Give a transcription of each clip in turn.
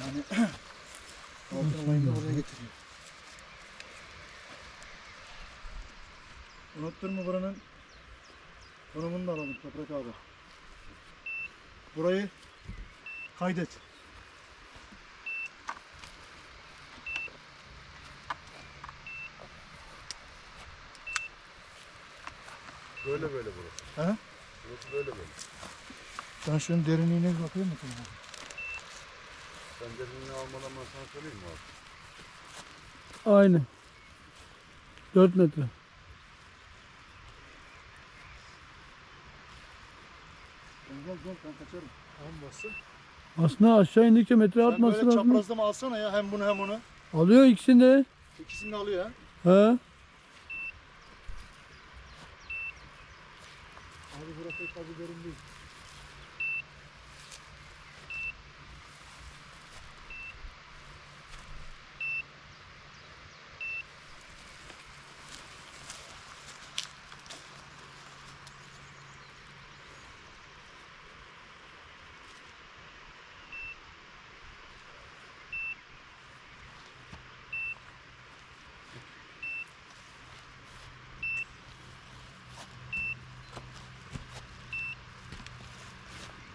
Yani altın olayını da buraya getiriyor. Unutturma buranın konumunu da alalım Toprak abi. Burayı kaydet. Böyle böyle burası. He? Burası böyle böyle. Ben şunun derinliğine bakayım mı? Sen derinliğini almadan ben sana söyleyeyim mi abi? Aynı. 4 metre. Gel gel ben kaçarım. Olmasın. Aslında aşağı indikçe metre Sen böyle lazım. çaprazlama alsana ya hem bunu hem onu. Alıyor ikisini de. İkisini de alıyor ha. He. Abi burası tabii derin değil.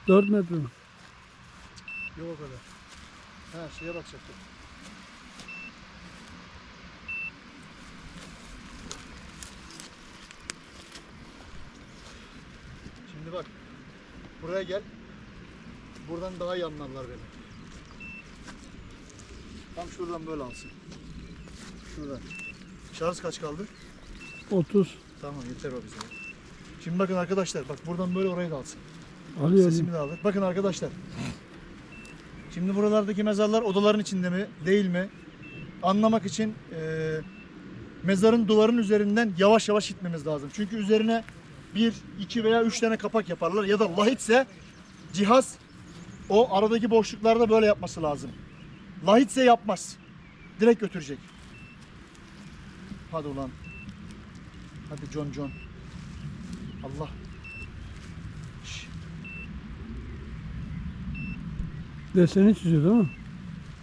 Dört metre. mi? Yok o kadar. Ha şeye bakacaktık. Şimdi bak. Buraya gel. Buradan daha iyi anlarlar beni. Tam şuradan böyle alsın. Şuradan. Şarj kaç kaldı? 30. Tamam yeter o bize. Şimdi bakın arkadaşlar bak buradan böyle oraya da alsın. Alıyor. Sesimi de alır. Bakın arkadaşlar. Şimdi buralardaki mezarlar odaların içinde mi değil mi? Anlamak için eee, mezarın duvarın üzerinden yavaş yavaş gitmemiz lazım. Çünkü üzerine bir, iki veya üç tane kapak yaparlar. Ya da lahitse cihaz o aradaki boşluklarda böyle yapması lazım. Lahitse yapmaz. Direkt götürecek. Hadi ulan. Hadi John John. Allah. Deseni çiziyor değil mi?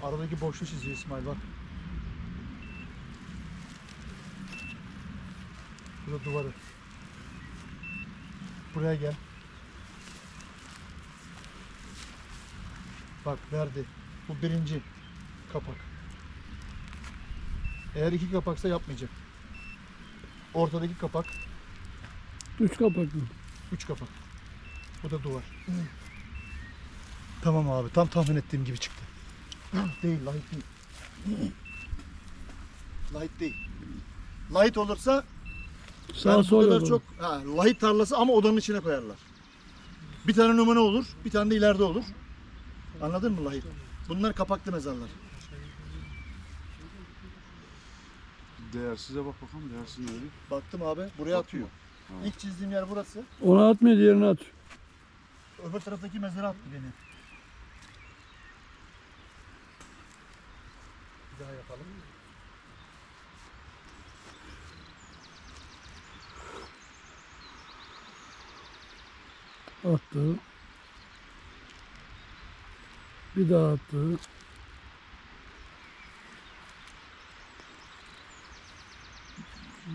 Aradaki boşluğu çiziyor İsmail bak. Burada duvarı. Buraya gel. Bak verdi. Bu birinci kapak. Eğer iki kapaksa yapmayacak. Ortadaki kapak, Üç kapaklı. üç kapak. Bu da duvar. Tamam abi, tam tahmin ettiğim gibi çıktı. değil, light değil. light değil. Light olursa Sağ yani sol kadar çok ha, light tarlası ama odanın içine koyarlar. Bir tane numune olur, bir tane de ileride olur. Anladın mı light? Bunlar kapaklı mezarlar. Değersize bak bakalım değersiz ne öyle. Baktım abi, buraya atıyor. Ha. İlk çizdiğim yer burası. Ona atmıyor diğerine at. Öbür taraftaki mezara attı beni. Bir daha yapalım. Attı. Bir daha attı.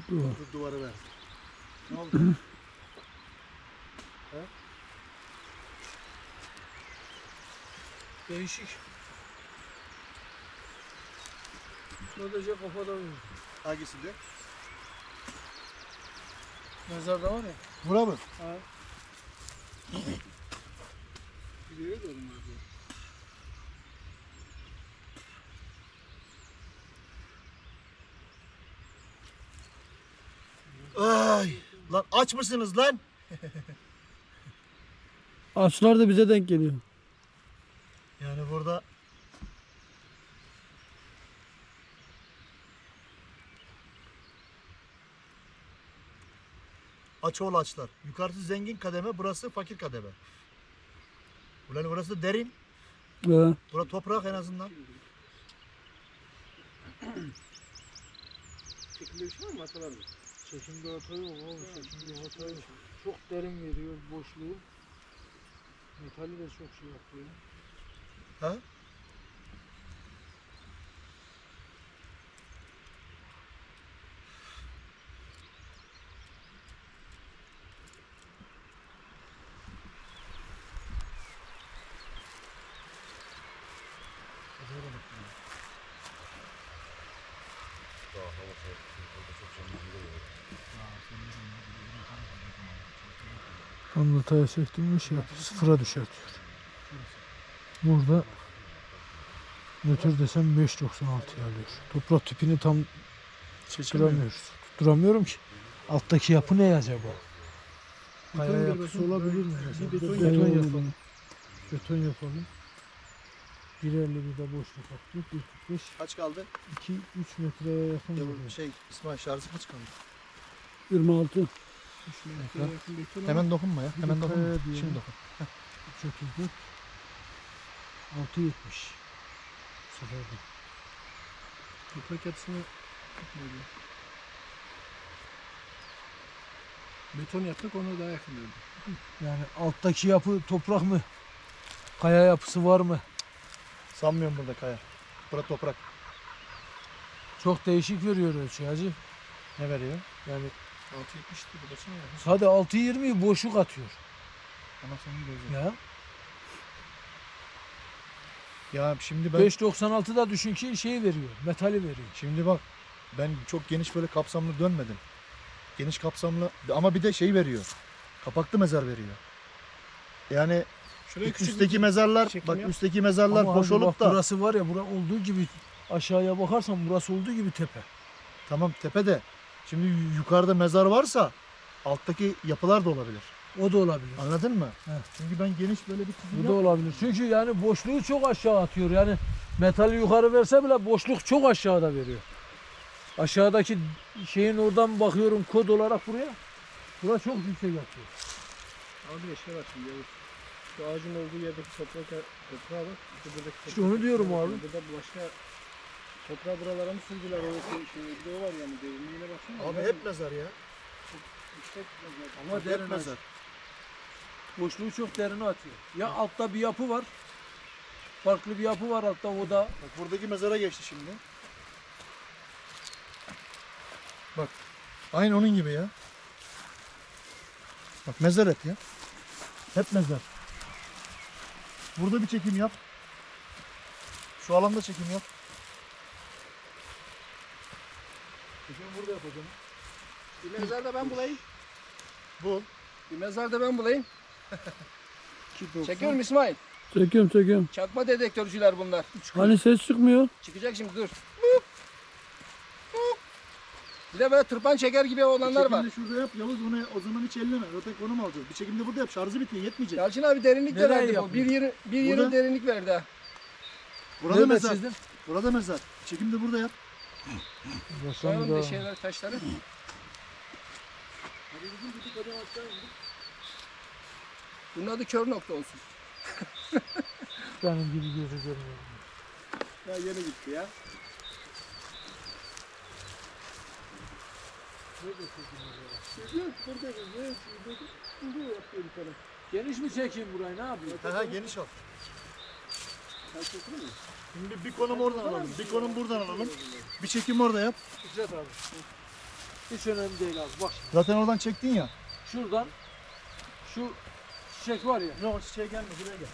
Duvar. Bu duvarı verdi. Ne oldu? Değişik. Sadece kafada vurdu. Hangisinde? Mezarda var ya. Bura mı? Ha. Gidiyor da onlar diyor. Ay! Lan aç mısınız lan? Açlar da bize denk geliyor. Yani burada Açoğlu açlar. Yukarısı zengin kademe, burası fakir kademe. Ulan burası derin. Ve Bura toprak en azından. Çekimde bir şey var mı. Çekimde hata yok abi. Çekimde hata yok. Çok derin veriyor boşluğu. Metali de çok şey yapıyor. Ha? Anlataya çektiğimiz şey sıfıra düşer diyor. Burada nötr desem 5.96 alıyor. Toprak tipini tam tutturamıyoruz. Tutturamıyorum ki. Alttaki yapı ne acaba? Kaya yapısı olabilir mi? Beton yapalım. Beton yapalım. 1.50 bir de boşluk attık. 1.45 Kaç kaldı? 2-3 metreye yakın Ya şey İsmail şarjı kaç kaldı? 26. 3 metreye yakın beton ama Hemen dokunma ya. Hemen dokunma. Şimdi dokun. 3.34 6.70 Bu sefer de. Toprak yapısını tutmuyordu. Beton yaptık onu daha yakın gördüm. Yani alttaki yapı toprak mı? Kaya yapısı var mı? Sanmıyorum burada kaya. Bura toprak. Çok değişik veriyor ölçü hacı. Ne veriyor? Yani 6.70'ti bu baksana ya. hadi 6.20'yi boşluk atıyor. Anasının gözü. Ya Ya şimdi ben 5.96 da düşün ki şey veriyor. Metali veriyor. şimdi bak ben çok geniş böyle kapsamlı dönmedim. Geniş kapsamlı ama bir de şey veriyor. Kapaklı mezar veriyor. Yani Şuraya küçük üstteki mezarlar çekim bak yap. üstteki mezarlar Ama boş abi olup bak da burası var ya bura olduğu gibi aşağıya bakarsan burası olduğu gibi tepe. tamam tepede. Şimdi yukarıda mezar varsa alttaki yapılar da olabilir. O da olabilir. Anladın mı? He. Çünkü ben geniş böyle bir Bu çizim da olabilir. Çünkü yani boşluğu çok aşağı atıyor. Yani metali yukarı verse bile boşluk çok aşağıda veriyor. Aşağıdaki şeyin oradan bakıyorum kod olarak buraya. Bura çok yüksek atıyor. Abi şey var şimdi. Şu ağacın olduğu yerdeki toprak toprağa bak. İşte buradaki İşte onu diyorum abi. Burada başka toprağı buralara mı sürdüler? O şey, şey, bir de o var yani derinliğine baksana. Abi hep mezar ya. yüksek mezar. Ama Hep derin mezar. Boşluğu çok derine atıyor. Ya altta bir yapı var. Farklı bir yapı var altta o da Bak buradaki mezara geçti şimdi. Bak. Aynı onun gibi ya. Bak mezar hep ya. Hep mezar. Burada bir çekim yap. Şu alanda çekim yap. Çekimi burada yapacağım. Bir mezar da ben bulayım. Bul. Bir mezar da ben bulayım. Çekiyorum İsmail. Çekiyorum çekiyorum. Çakma dedektörcüler bunlar. Hani ses çıkmıyor. Çıkacak şimdi dur. Bir de böyle tırpan çeker gibi olanlar var. Çekimde şurada yap Yavuz onu o zaman hiç elleme. Rotek konum alacağız. Bir çekimde burada yap. Şarjı bitiyor yetmeyecek. Yalçın abi derinlik de Nereye verdi bu. Bir yeri, bir yeri Burada. derinlik verdi ha. Burada Nerede mezar. çizdin? Burada mezar. Çekimde burada yap. Koyalım bir şeyler taşları. Bunun adı kör nokta olsun. Benim gibi gözü görmüyor. Ya yeni gitti ya. Geniş mi çekeyim burayı ne yapayım? Ha, ha geniş al. Şimdi bir konum oradan alalım. Bir konum buradan alalım. Bir çekim orada yap. Fikret abi. Hiç önemli değil abi. Bak. Zaten oradan çektin ya. şuradan şu çiçek var ya. Yok çiçeğe gelme şuraya gel.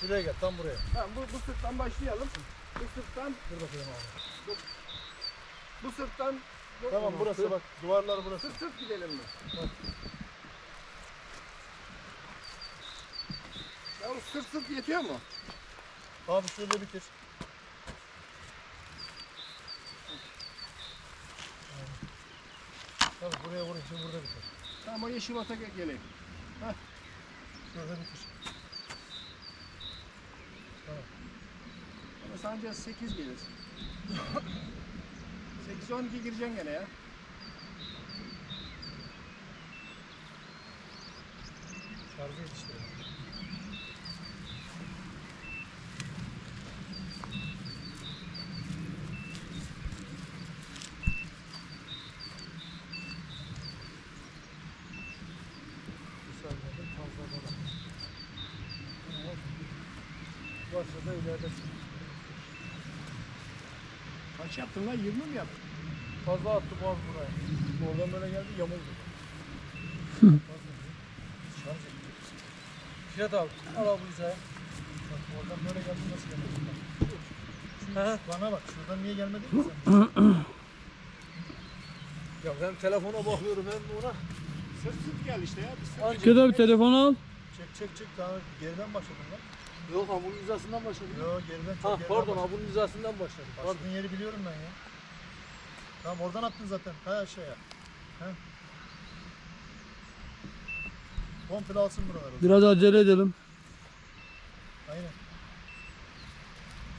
Şuraya gel tam buraya. Tamam bu, bu sırttan başlayalım. Bu sırttan, Dur bakayım abi. Bu sırttan Tamam burası bak duvarlar burası. sırt sırt gidelim mi? Ya bu sırt sırt yetiyor mu? Abi şurada bitir. Tamam buraya vurayım şimdi burada bitir. Tamam o yeşil ota ge- geleyim. Şurada bitir. Ama sadece 8 gelir. 8 12 gireceksin gene ya. Şarjı yetiştirelim. Varsa da ileride Kaç yaptın lan? 20 mi yaptın? fazla attım az buraya. Oradan böyle geldi yamuldu. Şarj etti. Fikret abi al abi bu hizaya. Bak oradan böyle geldi nasıl hı. Bana bak şuradan niye gelmedi ki sen? Ya hem telefona bakıyorum hem ona. Sırt sırt gel işte ya. Fikret abi telefonu al. Çek çek çek daha geriden başladım lan. Yok ha bunun hizasından başladım. Yo geriden çok Ha geriden pardon başladım. ha bunun hizasından başladım. Pardon. Bastığın yeri biliyorum ben ya. Tamam oradan attın zaten. Ha aşağıya. He. Komple alsın buraları. Biraz acele edelim. Aynen.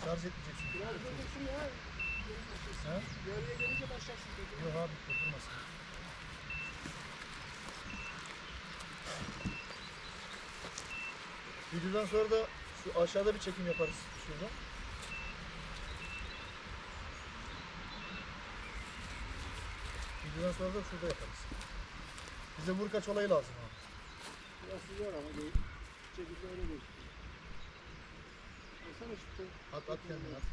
Şarj etmeyeceksin. Biraz durdursun ya. He? Yarıya gelince başlarsın. Yok abi dokunmasın. Videodan sonra da şu aşağıda bir çekim yaparız şurada. Videodan sonra da şurada yaparız. Bize vurkaç olayı lazım abi. Biraz zor ama değil. Çekildi öyle değil. Alsana şu At at kendini at.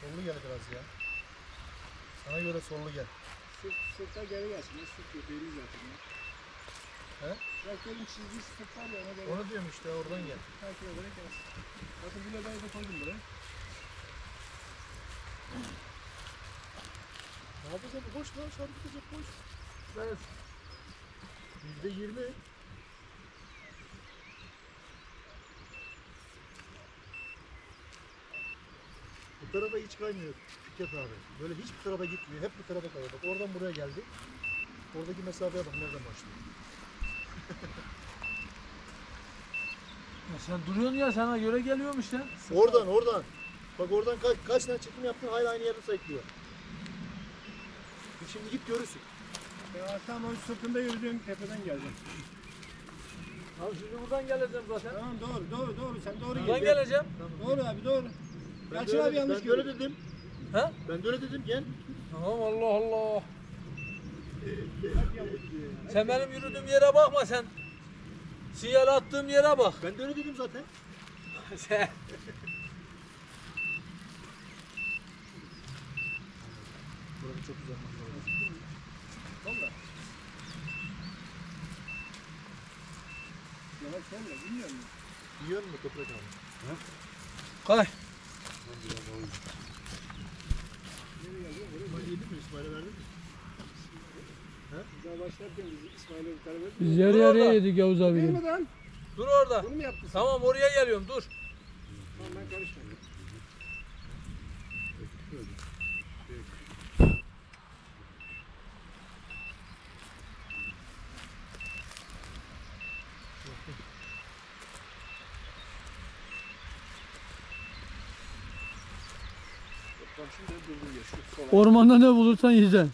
Sollu gel biraz ya. Sana göre sollu gel. Sırt, sırta geri gelsin. Ne sırt yok belli zaten ya. He? Traktörün çizdiği sırt var ya ona göre Onu diyorum işte oradan gel. takip ederek gelsin. Bakın bu ledayı da koydum buraya. Ne yapacağız? Boş lan şarkı boş. Ben Yüzde yirmi. Tarafa hiç kaymıyor Fikret abi. Böyle hiçbir tarafa gitmiyor. Hep bu tarafa kayıyor. Bak oradan buraya geldi. Oradaki mesafeye bak nereden başlıyor. Ya sen duruyorsun ya sana göre geliyorum işte. Oradan oradan. Bak oradan kaç, kaç tane çekim yaptın hala aynı yerde sayıklıyor. Şimdi git görürsün. Ben akşam o sırtında yürüdüğüm tepeden geldim. Abi şimdi buradan geleceğim zaten. Tamam doğru doğru doğru sen doğru Buradan gel. geleceğim. Doğru abi doğru. Ben Yalçın de abi öyle, yanlış ben de öyle görüyor. dedim. He? Ben de öyle dedim gel. Tamam Allah Allah. Sen benim yürüdüğüm yere bakma sen. Sinyal attığım yere bak. Ben de öyle dedim zaten. sen. Burası çok güzel. Valla. Yavaş gelme bilmiyor musun? Yiyor mu toprak abi? Kay. Biz yarı yarıya yedik Yavuz lan? Dur orada. Bunu mu yaptın sen? Tamam oraya geliyorum dur. Ormanda ne bulursan yiyeceksin.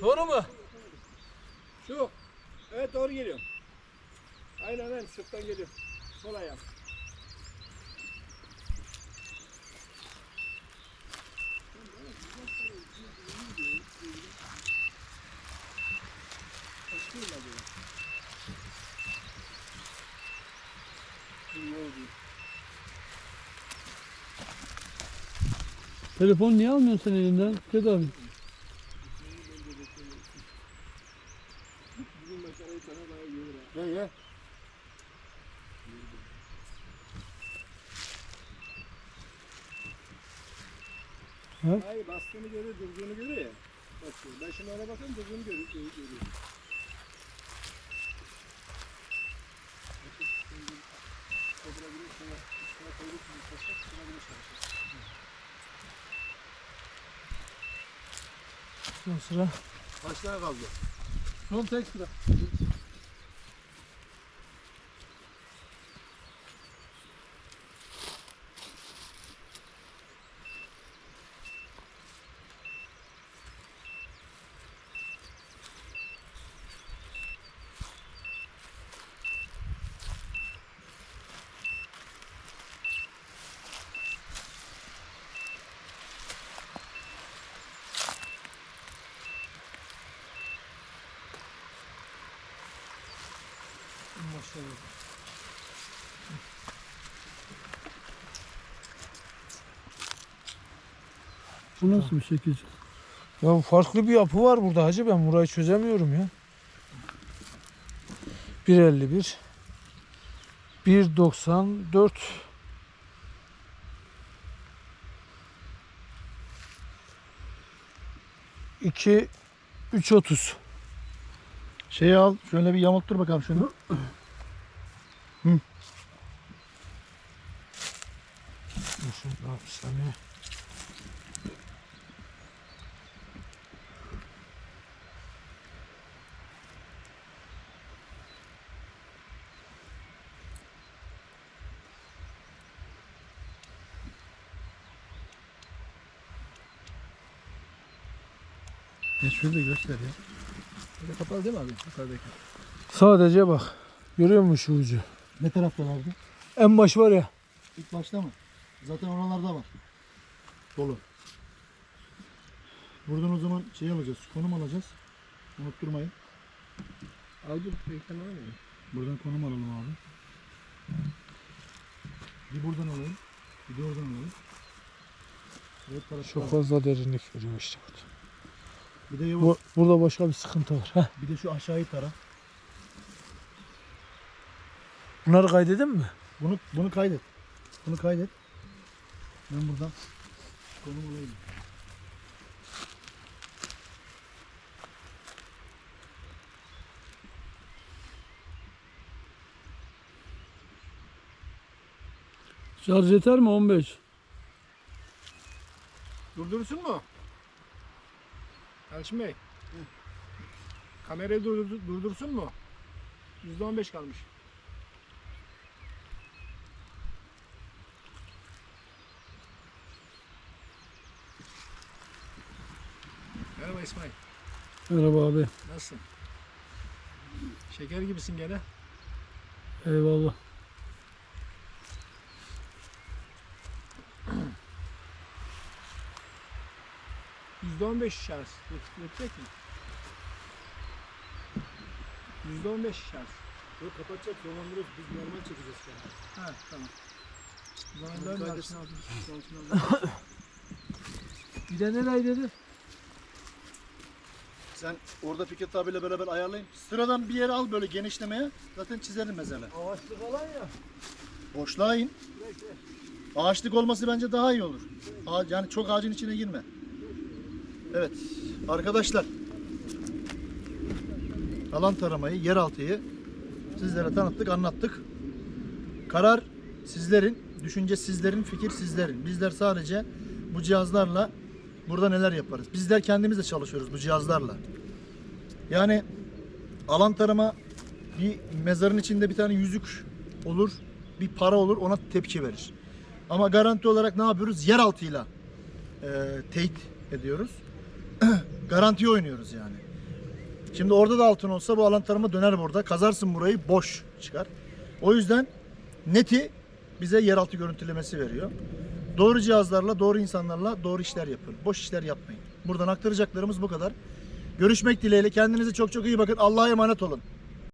Doğru mu? Şu. Evet doğru geliyor. Aynen aynen sırttan geliyor. Sol ayağım. Telefonu niye almıyorsun sen elinden? Fikret abi. Sana ha. Ye ye. Hayır bastığını görüyor, durduğunu görüyor ya. Bakıyor. Ben şimdi ona bakıyorum durduğunu görüyor. görüyor, görüyor. Kaldırabilir, şuna, şuna koyduk şuna bir çalışır. Son sıra. Kaç tane kaldı? Son tek sıra. Maşallah. Bu nasıl bir şekil? Ya farklı bir yapı var burada hacı ben burayı çözemiyorum ya. 1.51 1.94 2 3.30 Şeyi al. Şöyle bir yamulttur bakalım şunu. Şurada bir saniye. Ya şöyle göster ya. Böyle kapalı değil mi abi? Yukarıdaki. Sadece bak. Görüyor musun şu ucu? Ne taraftalardı? En baş var ya. İlk başta mı? Zaten oralarda var. Dolu. Buradan o zaman şey alacağız. Konum alacağız. Unutturmayın. Al bu ekran mı? Buradan konum alalım abi. Bir buradan alalım. Bir de oradan alalım. Evet, Çok var. fazla derinlik veriyor işte burada. Bir de Yavuz, Bu, burada başka bir sıkıntı var. Heh. bir de şu aşağıyı tara. Bunları kaydedin mi? Bunu bunu kaydet. Bunu kaydet. Ben buradan konum alayım. Şarj yeter mi? 15. Durdurursun mu? Elçin Bey. Kamerayı durdur, durdursun mu? %15 kalmış. Merhaba İsmail. Merhaba abi. Nasılsın? Şeker gibisin gene. Eyvallah. %15 şarj. Yet- Yetecek mi? %15 şarj. Yok kapatacak. Sonlandırıyoruz. Biz normal çekeceğiz kendimiz. Ha tamam. O zaman Bunu dön de kaydetsin. altına al. Altına al. Bir de ne kaydedin? Sen orada Fikret abiyle beraber ayarlayın. Sıradan bir yere al böyle genişlemeye. Zaten çizerim mesela. Ağaçlık alan ya. Boşluğa in. Ağaçlık olması bence daha iyi olur. Yani çok ağacın içine girme. Evet. Arkadaşlar. Alan taramayı, yeraltıyı sizlere tanıttık, anlattık. Karar sizlerin, düşünce sizlerin, fikir sizlerin. Bizler sadece bu cihazlarla burada neler yaparız? Bizler kendimiz de çalışıyoruz bu cihazlarla. Yani alan tarama bir mezarın içinde bir tane yüzük olur, bir para olur ona tepki verir. Ama garanti olarak ne yapıyoruz? Yeraltıyla e, teyit ediyoruz. Garanti oynuyoruz yani. Şimdi orada da altın olsa bu alan tarama döner burada. Kazarsın burayı boş çıkar. O yüzden neti bize yeraltı görüntülemesi veriyor. Doğru cihazlarla, doğru insanlarla doğru işler yapın. Boş işler yapmayın. Buradan aktaracaklarımız bu kadar. Görüşmek dileğiyle. Kendinize çok çok iyi bakın. Allah'a emanet olun.